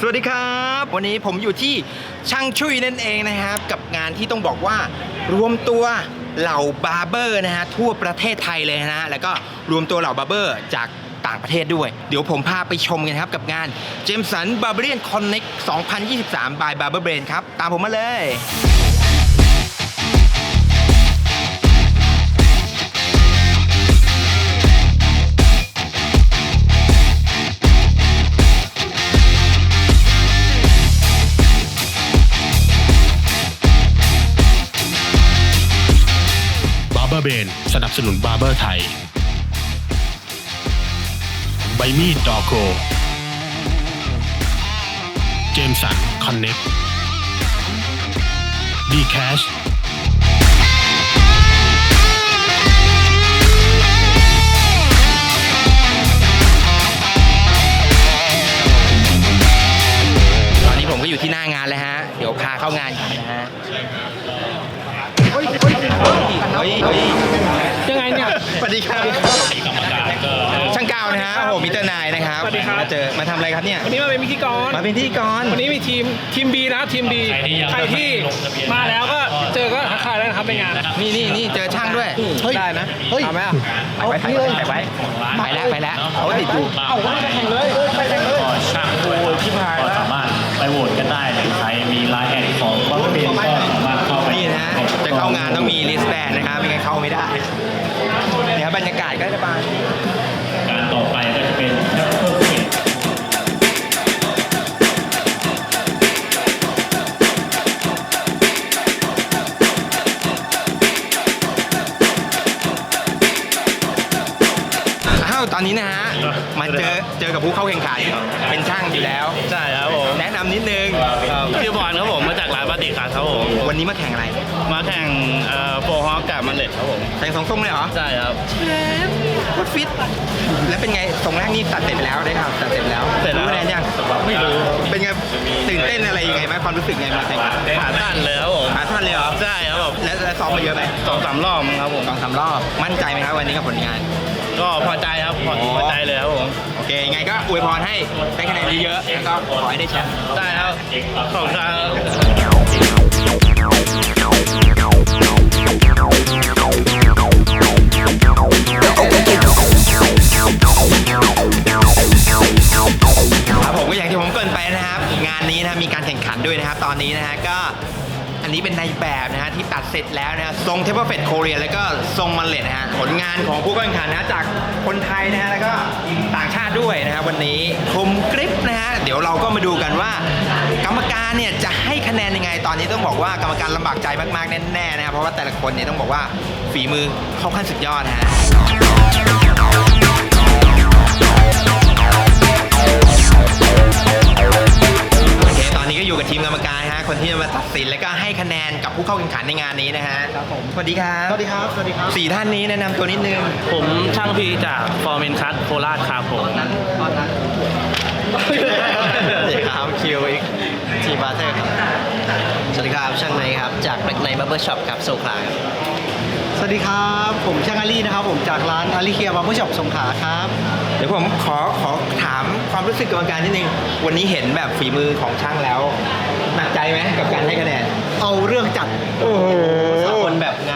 สวัสดีครับ วันนี้ผมอยู่ที่ช่างชุยนั่นเองนะครับ กับงานที่ต้องบอกว่ารวมตัวเหล่าบาร์เบอร์นะฮะทั่วประเทศไทยเลยนะฮะแล้วก็รวมตัวเหล่าบาร์เบอร์จากต่างประเทศด้วย เดี๋ยวผมพาไปชมกันครับกับงาน j a m e s o n Barbarian Connect 2023 by Barber Brain ครับ ตามผมมาเลย เบนสนับสนุนบาร์เบอร์ไทย ใบมีดดอโกเจมสันคอนเน็กดีแคชตอนนี้ผมก็อยู่ที่หน้างานแล้วฮะ เดี๋ยวพาเข้างานกันนะฮะ ยเฮ้ยเฮ้ยเฮ้ยยังไงเนี่ยสวัสดีครับช่างก้าวนะฮะโอ้โหมิสเตอร์นายนะครับสวัสดีครับ มาเจอมาทำอะไรครับเนี่ย วันนี้มาเป็นพิธีกรมาเป็นพิธีกร วันนี้มีทีมทีม B นะทีม B ใครที่มาแล้วก็เจอก็ทักทายได้นะครับในงานนี่นี่นี่เจอช่างด้วยได้นะ เฮ้ยเอาไหมอะเอาไว้ถ่ายไว้ถ่ายไว้ไปแล้วไปแล้วเขาติดอยู่เอาว่าจะแข่งเลยไปแข่งเลยช่างโอ้ยที่พายก็สามารถไปโหวตกันได้ ไม่งั้นเข้าไม่ได้เนี่ยบรรยากาศก็จะบานการต่อไปก็จะเป็นเพิ่มเกียรติอ้าวตอนนี้นะฮะมาเจอเจอกับผู้เข้าแข่งขันเป็นช่างอยู่แล้ว ใช่ครับผมแนะนำนิดนึง ชื่อบอลครับผมมาจาก ร้านปาติคัสครับผม วันนี้มาแข่งอะไร มาแข่งโปรฮอกกับมันเลดครับผมแต่งทรงส้มเลยเหรอ ใช่ครับโคตรฟิต แล้วเป็นไงทรงแรกนี่ตัดเสร็จแล้วได้ครับตัดเสร็จแล้วเสร็จแล้วรู้คะแนนยังไม่รู้ เป็นไงตื่นเต้นอะไรยังไงไหมความรู้สึกไงมาแข่งขันขาตั้นเลยครับผมหาท่านเลยเหรอ ใช่ครับผมแล้วแล้วซ้อมมาเยอะไหมสองสามรอบมั้งครับผมสองสามรอบ มั่นใจไหมครับวันนี้กับผลงาน ก็พอใจครับพอพอใจเลยครับผมโอเคยังไงก็อวยพรให้ได้คะแนนเยอะๆแล้วก็ขอให้ได้แชมป์ได้ครับขอบคุณครับ ครับผมก็อย่างที่ผมเกรินไปนะครับ งานนี้นะมีการแข่งขันด้วยนะครับ ตอนนี้นะฮะก็อันนี้เป็นในแบบนะฮะที่ตัดเสร็จแล้วนะฮะ ทรงเทปเปอร์เฟตโคเรียแล้วก็ทรงมันเลดนะฮะผลงานของผู้เข้าแข่งขันนะจากคนไทยนะฮะแล้วก็ต่างชาติด้วยนะครับวันนี้คมกริปนะฮะเดี๋ยวเราก็มาดูกันว่า กรรมการเนี่ยจะให้คะแนนยังไงตอนนี้ต้องบอกว่ากรรมการลำบากใจมากๆแน่ๆนะครับเพราะว่าแต่ละคนเนี่ยต้องบอกว่าฝีมือเข้าขั้นสุดยอดนะฮะ อนนี้ก็อยู่กับทีมกรรมการฮะคนที่จะมาตัดสินและก็ให้คะแนนกับผู้เข้าแข่งขันในงานนี้นะฮะครับผมสวัสดีครับสวัสดีครับสวัสดีครับสี่ท่านนี้แนะนำตัวนิดนึงผมช่างพีจากฟอร์เมนคัสโคราชครับผม สวัสดีครับคิวอีกทีบาร์เทอร์ครับสวัสดีครับช่างในครับจากแบล็กไนบับเบิลช็อปครับโซคลาครับ สวัสดีครับ ผมช่างอาลีนะครับ ผมจากร้านอาลีเคียบาร์เบอร์ช็อปสงขลาครับ เดี๋ยวผมขอขอถามความรู้สึกกรรมการนิดนึง วันนี้เห็นแบบฝีมือของช่างแล้ว หนักใจไหมกับการให้คะแนน เอาเรื่องจัดโอ้โหคนแบบงาน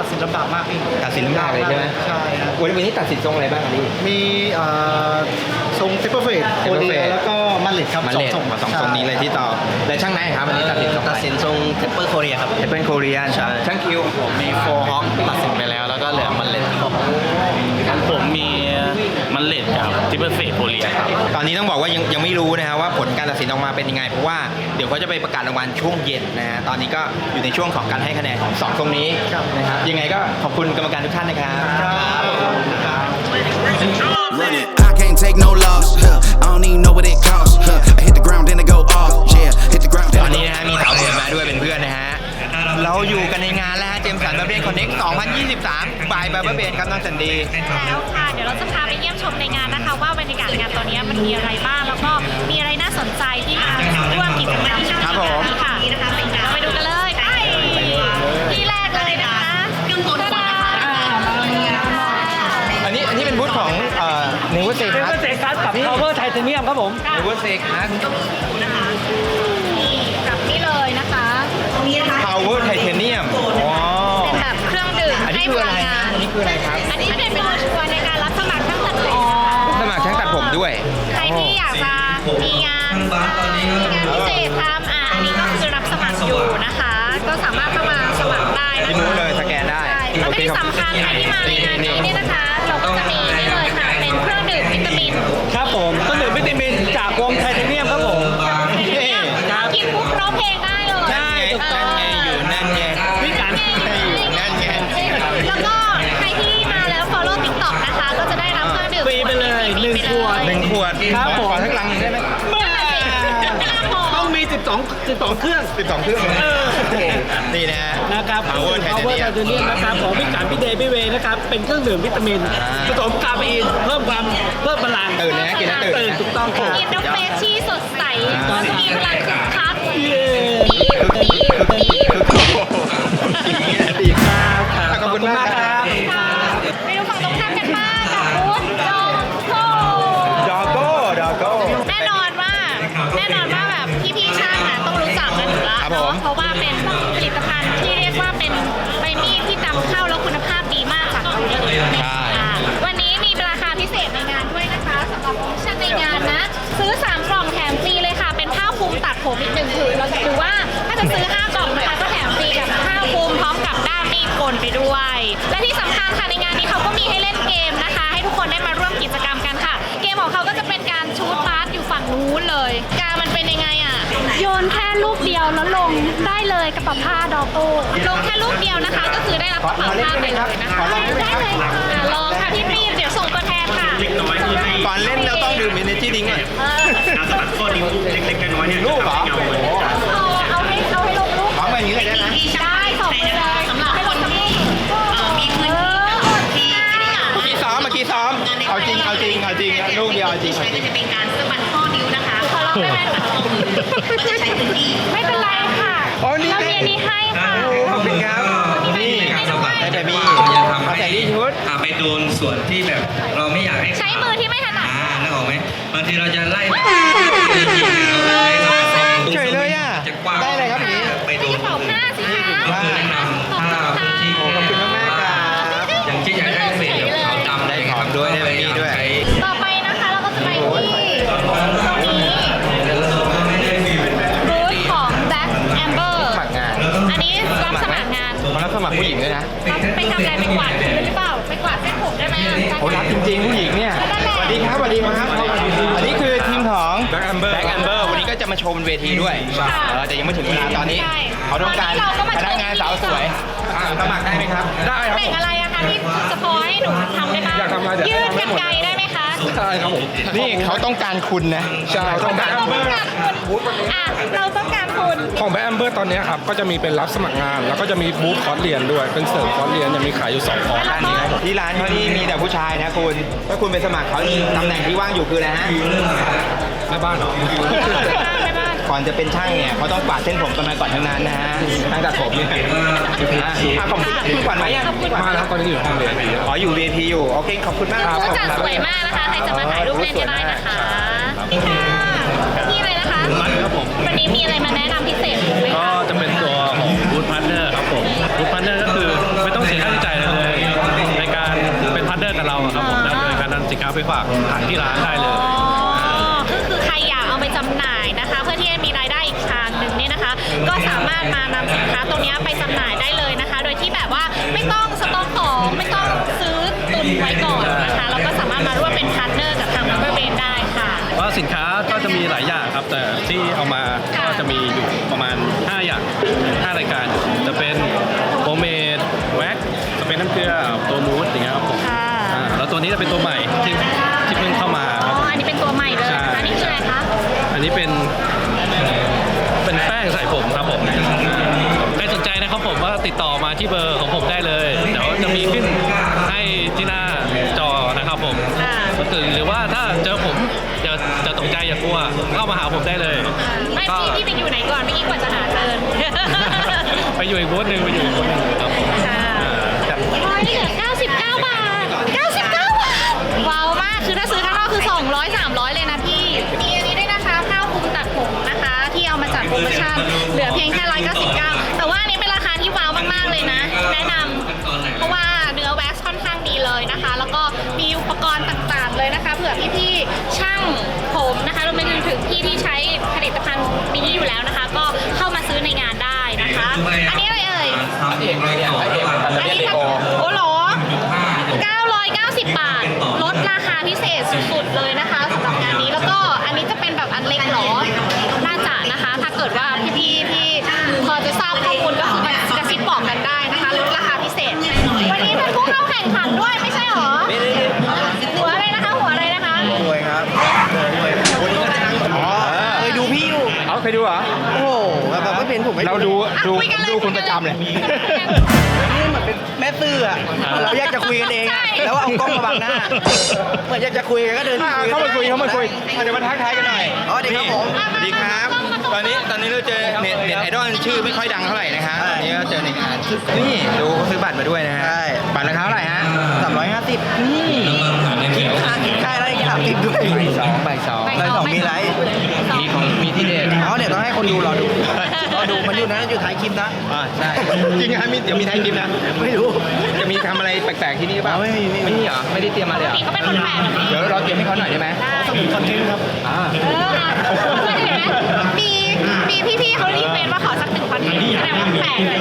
ตัดสินลำบากมากพี่ตัดสินลำบากเลยใช่ไหมใช่ครับวันวันนี้ตัดสินทรงอะไรบ้างอันนี้มีเอ่อทรงเทปเปอร์เฟดโค Taper เรีย fade แล้วก็มันเหล็กครับมาเลทสองมาสองทรงนี้เลยที่ต่อและช่างนายครับวันนี้ตัดสินทรงตัดสินทรงเทปเปอร์โคเรียครับเอเปิลโคเรียนช่างคิวมีโฟฮอคตัดสินไปแล้วแล้วก็เหลือมันเหล็กผมมี มันเลดกับทิปเปอร์เฟสโพเลียครับ ตอนนี้ต้องบอกว่ายังยังไม่รู้นะฮะว่าผลการตัดสินออกมาเป็นยังไง เพราะว่าเดี๋ยวเขาจะไปประกาศรางวัลช่วงเย็นนะฮะตอนนี้ก็อยู่ในช่วงของการให้คะแนนของสองตรงนี้นะครับยังไงก็ขอบคุณกรรมการทุกท่านนะครับ Run it. I can't take no loss. Huh. I don't even know what it costs. Huh. I hit the ground, then I go off. Yeah, hit the ground, ต then อน I นี้ go นะฮะมีสาวเดินมาด้วยเป็นเพื่อนนะฮะ เราอยู่กันในงานแล้วฮะเจมสันบาร์เบนคอนเน็ก2023 บายบาร์เบนครับน้องสันดี แล้วค่ะ เดี๋ยวเราจะพาไปเยี่ยมชมในงานนะคะ ว่าบรรยากาศงานตอนนี้มันมีอะไรบ้าง แล้วก็มีอะไรน่าสนใจที่มาร่วมกิจกรรมที่ครับผมนี้ค่ะเราไปดูกันเลยไปที่แรกเลยนะคะตาดาอันนี้อันนี้เป็นบูธของเอ่อเนเวอร์เซเป็นคัเกษตรคัสกับ power titanium ครับครับผมค่ะเวอร์เซคัส คืออะไรครับ อันนี้เป็นโบรชัวร์ในการรับสมัครช่างตัดผมสมัครช่างตัดผมด้วย ใครที่อยากจะมีงานมีงานพิเศษทำอะอันนี้ก็คือรับสมัครอยู่นะคะ ก็สามารถเข้ามาสมัครได้นะที่คะนู้นเลยสแกนได้ใช่แล้วก็ที่สำคัญใครที่มาในงานนี้เนี่ยนะคะ เราก็จะมีนี่เลยค่ะเป็นเครื่องดื่มวิตามิน ครับผมต้นดื่มวิตามินจากวงไทเทเนียมครับผมครับกินปุ๊บร้องเพลงได้เลยนั่นไงนั่นไงอยู่นั่นไงพี่กันอ 12 12เครื่องสิบสองเครื่องเออ นี่นะ นะครับ Power พาวเวอร์ Titanium ไทเทเนียมนะครับของพี่การพี่เดย์พี่เวย์นะครับ เป็นเครื่องดื่มวิตามินอ่าผสมคาเฟอีนเพิ่มความเพิ่มพลังตื่นเลยนะกินแล้วตื่น ตื่นถูกต้องครับ กินแล้วเฟชชี่สดใสอ่ามีพลังคึกคักเย้ปีบปีบปีบครับครับ กลไปด้วย และที่สำคัญค่ะในงานนี้เขาก็มีให้เล่นเกมนะคะ ให้ทุกคนได้มาร่วมกิจกรรมกันค่ะ เกมของเขาก็จะเป็นการชูตบาสอยู่ฝั่งนู้นเลย การมันเป็นยังไงอะ โยนแค่ลูกเดียวแล้วลงได้เลยกระเป๋าผ้าดอกโต้ลงแค่ลูกเดียวนะคะ ก็คือได้รับกระเป๋าผ้าไปเลยนะคะได้เลยค่ะอะลองค่ะพี่ปีมเดี๋ยวส่งตัวแทนค่ะก่อนเล่นเราต้องดื่ม energy drink ก่อนเออสมัครข้อนิ้วเล็กๆน้อยๆเนี่ยลูกเหรอโอ้โหเอาเอาให้เอาให้ลงลูกพร้อมกันอย่างนี้เลยได้ไหม ลูกเดียวเอาจริงเอาจริงจะเป็นการสะบัดข้อนิ้วนะคะขอลองได้ไหมก็จะใช้พื้นที่ไม่เป็นไรค่ะอ๋อนี่เรามีอันนี้ให้ค่ะขอบคุณครับนี่ได้แต่มีจะทำเอาให้แต่ที่ชุดอ่าไปโดนส่วนที่แบบเราไม่อยากให้ใช้มือที่ไม่ถนัดอ่านึกออกไหมบางทีเราจะไล่แบบเราใช้สมาธิตรงเฉยเลยอะจะกว้างได้เลยครับอย่างนี้ไปไม่โดใช่นเป่าผ้าสิคะก็คือแนะนำถ้าพื้นที่ขอบคุณมากๆครับอย่างที่อยากได้เฟรแบบขาวดำได้ขอบด้วยได้แบบนี้ด้วย บูธของ Black Amber สมัครงาน อันนี้รับสมัครงานเขารับสมัครผู้หญิงด้วยนะรับไปทำอะไรไปกวาดพื้นหรือเปล่า ไปกวาดเส้นผมได้ไหมอะเขารับจริงๆผู้หญิงเนี่ยสวัสดีครับสวัสดีครับอันนี้คือทีมของ Black Amber Black Amber วันนี้ก็จะมาโชว์บนเวทีด้วยเออแต่ยังไม่ถึงเวลาตอนนี้ใช่เขาต้องการตอนนี้เราก็มาพนักงานสาวสวยอ่าสมัครได้ไหมครับ ได้ครับแต่งอะไรอะคะที่จะพอให้หนูทำได้บ้างอยากทำอะไรเดี๋ยวยืดทำได้กันหมด ไกลได้ไหมคะ ใช่ครับผมนี่เขาต้องการคุณนะใช่ต้องการเราต้องการคุณอะเราต้องการคุณของแบงค์แอมเบอร์ตอนนี้ครับก็จะมีเป็นรับสมัครงาน แล้วก็จะมีบูธคอร์สเรียนด้วยเป็นเสริมคอร์สเรียนเนี่ยมีขายอยู่สองคอร์สร้านนี้ครับผมที่ร้านเขานี่มีแต่ผู้ชายนะคุณถ้าคุณไปสมัครเขาตำแหน่งที่ว่างอยู่คืออะไรฮะแม่บ้านเหรอไม่บ้าน ก่อนจะเป็นช่างเนี่ยเขาต้องกวาดเส้นผมกันมาก่อนทั้งนั้นนะฮะช่างตัดผมเนี่ยอะอะขอบคุณพี่ขวัญไหมยังพี่ขวัญมาแล้วตอนนี้อยู่ห้องเรียนอ๋ออยู่ VIP อยู่โอเคขอบคุณมากครับผู้จัดสวยมากนะคะใครจะมาถ่ายรูปเล่นก็ได้นะคะนี่ค่ะนี่เลยนะคะครับผมวันนี้มีอะไรมาแนะนำพิเศษไหมก็คะจะเป็นตัวของบูธพาร์ทเนอร์ครับผมบูธพาร์ทเนอร์ก็คือไม่ต้องเสียค่าใช้จ่ายอะไรเลยในการเป็นพาร์ทเนอร์กับเราอะครับผมได้เลยการนำสินค้าไปฝากขายที่ร้านได้เลย หนึ่งเนี่ยนะคะ ก็สามารถมานำสินค้าตรงนี้ไปจำหน่ายได้เลยนะคะ โดยที่แบบว่าไม่ต้องสต็อกของไม่ต้องซื้อตุนไว้ก่อนนะคะเราก็สามารถมาร่วมเป็นพาร์ทเนอร์กับทางบัฟเฟอร์เบนได้ค่ะว่าสินค้าก็จะมีหลายอย่างครับ แต่ที่เอามาก็จะมีอยู่ประมาณ 5 อย่าง 5 รายการ จะเป็นโปรเมดแว็กจะเป็นน้ำเกลือตัวมูสอย่างเงี้ยครับผมอ่าแล้วตัวนี้จะเป็นตัวใหม่ที่ที่เพิ่งเข้ามาคอ๋รับออันนี้เป็นตัวใหม่เลยนะคะใช่นี่คืออะไรคะอันนี้เป็น เป็นแป้งใส่ผมครับผมใครสนใจนะครับผมว่าติดต่อมาที่เบอร์ของผมได้เลยเดี๋ยวจะมีขึ้นให้ที่หน้าจอนะครับผมค่ะก็คือหรือว่าถ้าเจอผมจะจะตกใจอย่ากลัวเข้ามาหาผมได้เลยไม่ก็พี่พี่ไปอยู่ไหนก่อนเมื่อกี้กว่าจะหาเจอไปอยู่อีกบูธหนึ่งไปอยู่อีกบูธหนึ่งครับผมค่ะอ่าแต่เฮ้ยเหลือ99 บาท 99 บาทว้าวมากคือถ้าซื้อข้างนอกคือ 200 300เลย โปรโมชั่นเหลือเพียงแค่199 แต่ว่าอันนี้เป็นราคาที่ว้าวมากๆเลยนะ แนะนำเพราะว่าเนื้อแว็กซ์ค่อนข้างดีเลยนะคะ แล้วก็มีอุปกรณ์ต่างๆเลยนะคะเผื่อพี่ๆช่างผมนะคะรวมไปถึงพี่ที่ใช้ผลิตภัณฑ์นี้อยู่แล้วนะคะ ก็เข้ามาซื้อในงานได้นะคะ อันนี้อะไรเอ่ยอันนี้ค่ะโอ้โห990 บาท ลดราคาพิเศษสุดๆเลยนะคะ น่าจะนะคะ ถ้าเกิดว่าพี่ๆที่พอจะทราบข้อมูลก็คือมากระซิบบอกกันได้นะคะลดราคาพิเศษ วันนี้เป็นผู้เข้าแข่งขันด้วยไม่ใช่เหรอ หัวอะไรนะคะ หัวอะไรนะคะ รวยครับรวยวันนี้ก็จะนั่งอ๋อเคยดูพี่อยู่ เอาเคยดูเหรอ นผมไม่เราดูดูคุยกันเลยดูคุณประจำเลย นี่เหมือนเป็นแม่ตื้ออะเราอยากจะคุยกันเองอะแล้วเอากล้องมาบังหน้า เหมือนอยากจะคุยกันก็เดินอ่าเข้ามาคุยเข้ามาคุยอะเดี๋ยวมาทักทายกันหน่อยอ๋อดีครับผมสวัสดีครับ ตอนนี้ตอนนี้เราเจอเน็ตเน็ตไอดอลชื่อไม่ค่อยดังเท่าไหร่นะฮะใช่อันนี้ก็เจอในงานนี่ดูเขาซื้อบัตรมาด้วยนะฮะใช่ บัตรราคาเท่าไหร่ฮะสามร้อยห้าสิบนี่ค่ากินค่าอะไรสามสิบด้วยสองใบสองใบสองมีไรมีของมีที่เด็ดอ๋อเดี๋ยวต้องให้คนดูรอดู รอดูมันอยู่นะอยู่ท้ายคลิปนะอ่าใช่จริงฮะมีเดี๋ยวมีท้ายคลิปนะไม่รู้จะมีทำอะไรแปลกๆที่นี่หรือเปล่าอ๋อไม่มีไม่มีไม่มีเหรอไม่ได้เตรียมมาเลยเหรอปกติก็เป็นคนแปลกแบบนี้เดี๋ยวเราเตรียมให้เขาหน่อยได้ไหมต้องมีคอนเทนต์ครับอ่าเออเห็นไหมมีมีพี่ๆเขารีเควสว่าขอสักหนึ่งคอนเทนต์แสดงว่าแปลกเลย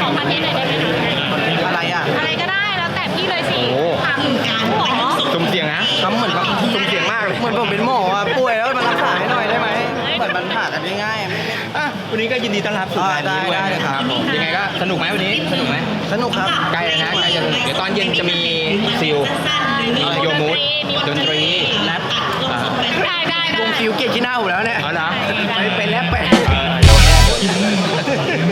ของคอนเทนต์หน่อยได้ไหมคะอะไรอะอะไรก็ได้แล้วแต่พี่เลยสิโอ้ถามหมอสุ่มเสียงนะทำเหมือนแบบสุ่มเสียงมากเลยเหมือนผมเป็นหมออะป่วยแล้วมารักษาให้หน่อยได้ไหมเหมือนมันผ่ากันง่ายๆไม่ไม่อะ วันนี้ก็ยินดีต้อนรับสู่งานนี้ด้วยอ่าได้ได้เลยครับผม ยังไงก็สนุกไหมวันนี้สนุกไหมสนุกครับ ใกล้แล้วนะใกล้จะเดี๋ยวตอนเย็นจะมีซิลมีโยมูดดนตรีแรปอ่าได้ได้วได้ งฟิวเกียรติที่หน้าผมแล้วเนี่ยเอาละไปเป็นแรปแปะ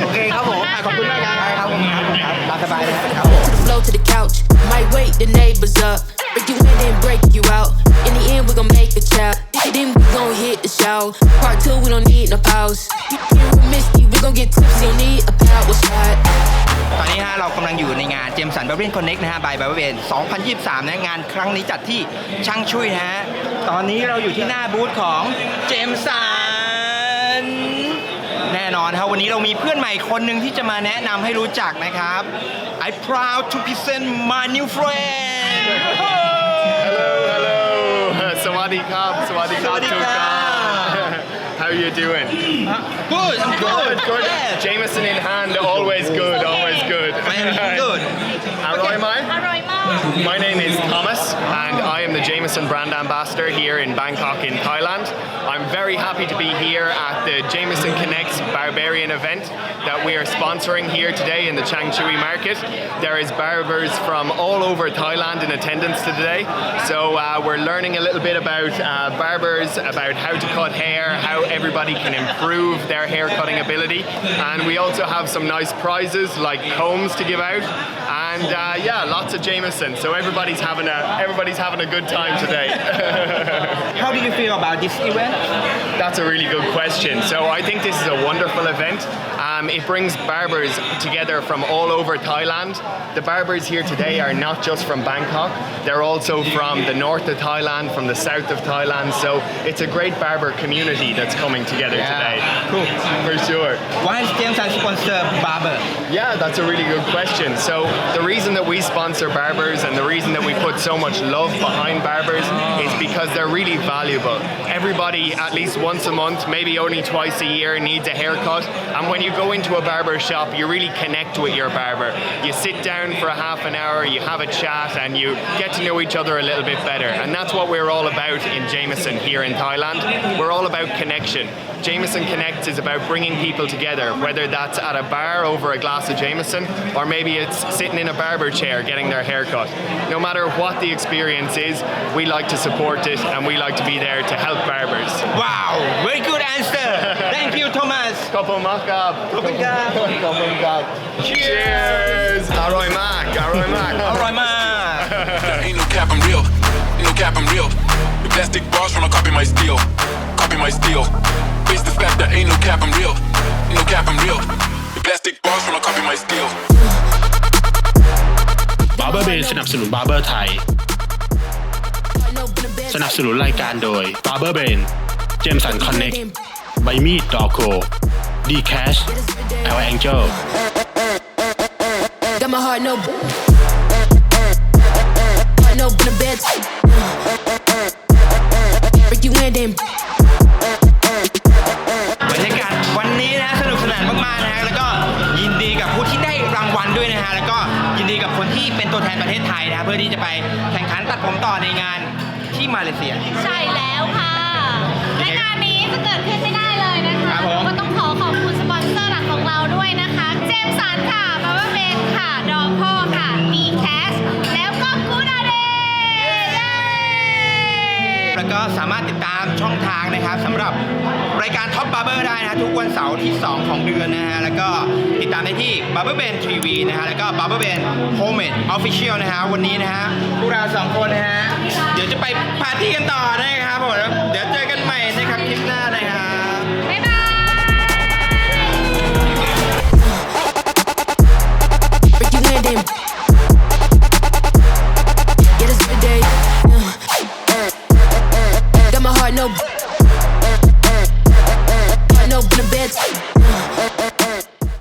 โอเคครับผมขอบคุณมากครับได้ครับผมครับผมครับตามสบายเลยครับครับผม flow to the couch. Might wake the neighbors up. Break you in and break you out. In the end, we gon' make a child. Then we gon' hit the show. Part two, we don't need no pause. Here with Misty, we gon' get tipsy. Don't need a power shot. ตอนนี้ฮะเรากำลังอยู่ในงานเจมสันบ a เ e นคอนเน็กนะฮะบายบ a เ e น2023 นะงานครั้งนี้จัดที่ช่างชุยนะฮะ ตอนนี้เราอยู่ที่หน้าบูธของเจมสันแน่นอนครับวันนี้เรามีเพื่อนใหม่คนหนึ่งที่จะมาแนะนำให้รู้จักนะครับ I proud to present my new friend Hello, hello. Sawadee Krab, Sawadee Krab Sawadee Tuka. krab. How are you doing? Good I'm good Good, good. Yes. Jameson in hand, always good, always good. Good. How am My name is Thomas, and I am the Jameson brand ambassador here in Bangkok, in Thailand. I'm very happy to be here at the Jameson Connects Barbarian event that we are sponsoring here today in the Chang Chui market. There is barbers from all over Thailand in attendance today, so uh, we're learning a little bit about uh, barbers, about how to cut hair, how everybody can improve their hair cutting ability, and we also have some nice prizes like combs to give out. And uh, yeah, lots of Jameson. So everybody's having a everybody's having a good time today. How do you feel about this event That's a really good question. So I think this is a wonderful event. Um, it brings barbers together from all over Thailand. The barbers here today are not just from Bangkok; they're also from the north of Thailand, from the south of Thailand. So it's a great barber community that's coming together Yeah, today. cool. for sure. Why is Jameson sponsor barber Yeah, that's a really good question. So the reason that we sponsor barbers and the reason that we put so much love behind barbers is because they're really valuable. Everybody, at least once a month, maybe only twice a year, needs a haircut. And when you go into a barber shop, you really connect with your barber. You sit down for a half an hour, you have a chat, and you get to know each other a little bit better. And that's what we're all about in Jameson here in Thailand. We're all about connection. Jameson Connects is about bringing people together, whether that's at a bar over a glass of Jameson or maybe it's sitting in a barber chair getting their hair cut. No matter what the experience is, we like to support it and we like to be there to help barbers. Wow, very good answer. Thank you, Thomas. Couple makeup. Couple makeup. Cheers. All right, Mac. All right, Mac. All right, Mac. Ain't no cap, I'm real. No cap, I'm real. The plastic bars from a copy my steel. Copy my steel. Face the fact that ain't no cap, I'm real. No cap, I'm real. The plastic bars from a copy my steel. Barber b a n สนับสนุน Barber ไทย สนับสนุนรายการโดย Barber b a n เจมสันคอนเน็กใบมีดดอโกดีแคช L Angel Got my heart no. Heart no in the bed. Break you in, then บรรยากาศวันนี้นะสนุกสนานมากๆนะฮะแล้ว กับคนที่เป็นตัวแทนประเทศไทยนะเพื่อที่จะไปแข่งขันตัดผมต่อในงานที่มาเลเซีย ใช่แล้วค่ะ และงานนี้จะเกิดขึ้นไม่ได้เลยนะครัคะบผม ก็ต้องขอขอบคุณสปอนเซอร์หลักของเราด้วยนะคะ เจมสันค่ะบาบาเบนค่ะ ดอมพ่อค่ะ มีแคสแล้วก็กูดาเดย์เย้ แล้วก็สามารถติดตามช่องทางนะครับสำหรับรายการท็อปบาร์เบอร์ได้นะฮะทุกวันเสาร์ที่ 2 ของเดือนนะฮะแล้วก็ติดตามได้ที่ Barber Ben TV นะฮะแล้วก็ Barber Ben Homemade Official นะฮะวันนี้นะฮะพวกเราสองคนนะฮะเดี๋ยวจะไปปาร์ตี้กันต่อนะครับผม